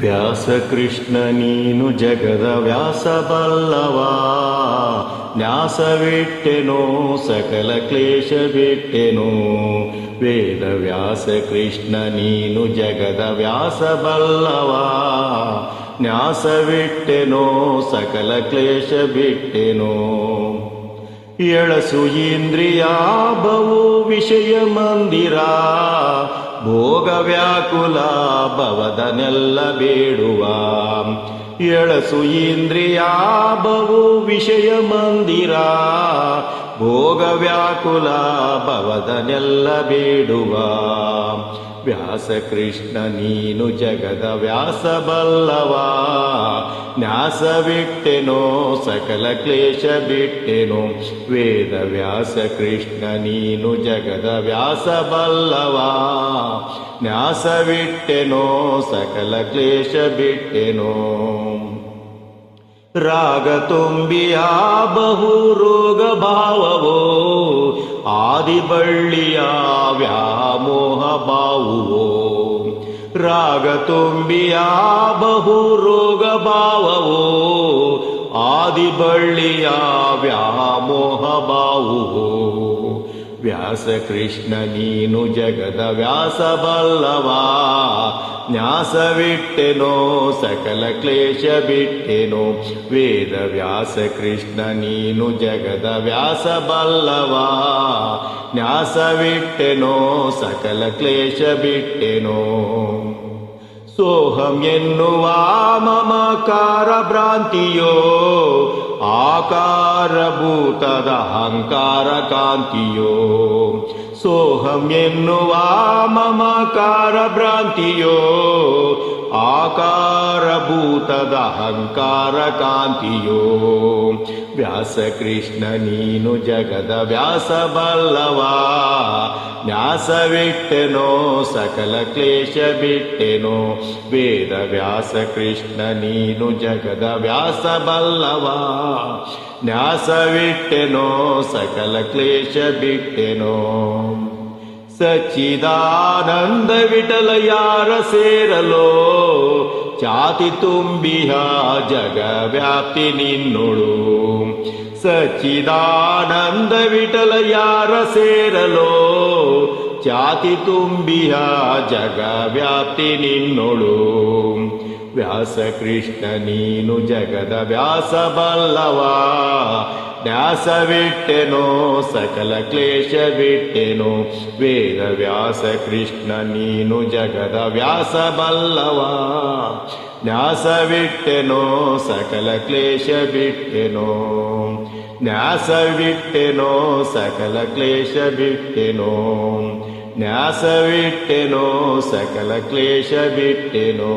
ವ್ಯಾಸ ಕೃಷ್ಣ ನೀನು ಜಗದ ಬಲ್ಲವಾ ನ್ಯಾಸವಿಟ್ಟೆನೋ, ಸಕಲ ಕ್ಲೇಶ ಬಿಟ್ಟೆನೋ ವೇದ ವ್ಯಾಸ ಕೃಷ್ಣ ನೀನು ಜಗದ ವ್ಯಾಸ ಬಲ್ಲವಾ ನ್ಯಾಸ ನ್ಯಾಸವಿಟ್ಟೆನೋ, ಸಕಲ ಕ್ಲೇಶ ಬಿಟ್ಟೆನೋ ಎಳಸು ಇಂದ್ರಿಯ ಬಹು ವಿಷಯ ಮಂದಿರ? ಭೋಗ ವ್ಯಾಕುಲ ಭವದನೆಲ್ಲ ಬೇಡುವ ಎಳಸು ಇಂದ್ರಿಯ ಬಹು ವಿಷಯ ಮಂದಿರ. ಭೋಗ ವ್ಯಾಕುಲ ಭವದನೆಲ್ಲ ಬೇಡುವ ವ್ಯಾಸ ಕೃಷ್ಣ ನೀನು ಜಗದ ವ್ಯಾಸ ಬಲ್ಲವಾ ನ್ಯಾಸ ಬಿಟ್ಟೆನೋ ಸಕಲ ಕ್ಲೇಶ ಬಿಟ್ಟೆನೋ. ವೇದ ವ್ಯಾಸ ಕೃಷ್ಣ ನೀನು ಜಗದ ವ್ಯಾಸ ಬಲ್ಲವಾ ನ್ಯಾಸ ಬಿಟ್ಟೆನೋ ಸಕಲ ಕ್ಲೇಶ ಬಿಟ್ಟೆನೋ. ರಾಗ ತುಂಬಿಯ ಬಹು ರೋಗ ಭಾವವೋ ಆದಿ ಬಳ್ಳಿಯ ವ್ಯಾಮೋಹ ಬಾವುವೋ ರಾಗ ತುಂಬಿಯ ಬಹು ರೋಗ ಭಾವವೋ ಆದಿ ಬಳ್ಳಿಯ ವ್ಯಾಮೋಹ ಬಾವುವೋ ವ್ಯಾಸ ಕೃಷ್ಣ ನೀನು ಜಗದ ವ್ಯಾಸ ಬಲ್ಲವಾ ನ್ಯಾಸವಿಟ್ಟೆನೋ ಸಕಲ ಕ್ಲೇಶ ಬಿಟ್ಟೆನೋ ವೇದ ವ್ಯಾಸ ಕೃಷ್ಣ ನೀನು ಜಗದ ವ್ಯಾಸ ಬಲ್ಲವಾ ನ್ಯಾಸವಿಟ್ಟೆನೋ ಸಕಲ ಕ್ಲೇಶ ಬಿಟ್ಟೆನೋ ಸೋಹಂ ಎನ್ನುವ ಮಮಕಾರ ಭ್ರಾಂತಿಯೋ ಆಕಾರಭೂತದ ಅಹಂಕಾರ ಕಾಂತಿಯೋ ಸೋಹಂ ಎನ್ನುವ ಮಮಕಾರ ಭ್ರಾಂತಿಯೋ ಆಕಾರಭೂತದ ಅಹಂಕಾರ ಕಾಂತಿಯೋ ವ್ಯಾಸ ಕೃಷ್ಣ ನೀನು ಜಗದ ವ್ಯಾಸ ಬಲ್ಲವಾ ನ್ಯಾಸವಿಟ್ಟೆನೋ ಸಕಲ ಕ್ಲೇಶ ಬಿಟ್ಟೆನೋ, ವೇದ ವ್ಯಾಸ ಕೃಷ್ಣ ನೀನು ಜಗದ ವ್ಯಾಸ ಬಲ್ಲವಾ. ನ್ಯಾಸವಿಟ್ಟೆನೋ, ಸಕಲ ಕ್ಲೇಶ ಬಿಟ್ಟೆನೋ. ಸಚ್ಚಿದಾನಂದ ವಿಠಲ ಯಾರ ಸೇರಲೋ, ಚಾತಿ ತುಂಬಿಹ ಜಗ ವ್ಯಾಪ್ತಿ ನಿನ್ನುಳು ಸಚ್ಚಿದಾನಂದ ವಿಠಲ ಯಾರ ಸೇರಲೋ ಚಾತಿ ತುಂಬಿಹ ಜಗ ವ್ಯಾಪ್ತಿ ನಿನ್ನೊಳು. ವ್ಯಾಸ ಕೃಷ್ಣ, ನೀನು ಜಗದ ವ್ಯಾಸ ಬಲ್ಲವಾ. ನ್ಯಾಸವಿಟ್ಟೆನೋ, ಸಕಲ ಕ್ಲೇಶ ಬಿಟ್ಟೆನೋ ವೇದ ವ್ಯಾಸ ಕೃಷ್ಣ, ನೀನು ಜಗದ ವ್ಯಾಸ ಬಲ್ಲವಾ. ನ್ಯಾಸವಿಟ್ಟೆನೋ, ಸಕಲ ಕ್ಲೇಶ ಬಿಟ್ಟೆನೋ ನ್ಯಾಸವಿಟ್ಟೆನೋ, ಸಕಲ ಕ್ಲೇಶ ಬಿಟ್ಟೆನೋ ನ್ಯಾಸವಿಟ್ಟೆನೋ ಸಕಲ ಕ್ಲೇಶ ಬಿಟ್ಟೆನೋ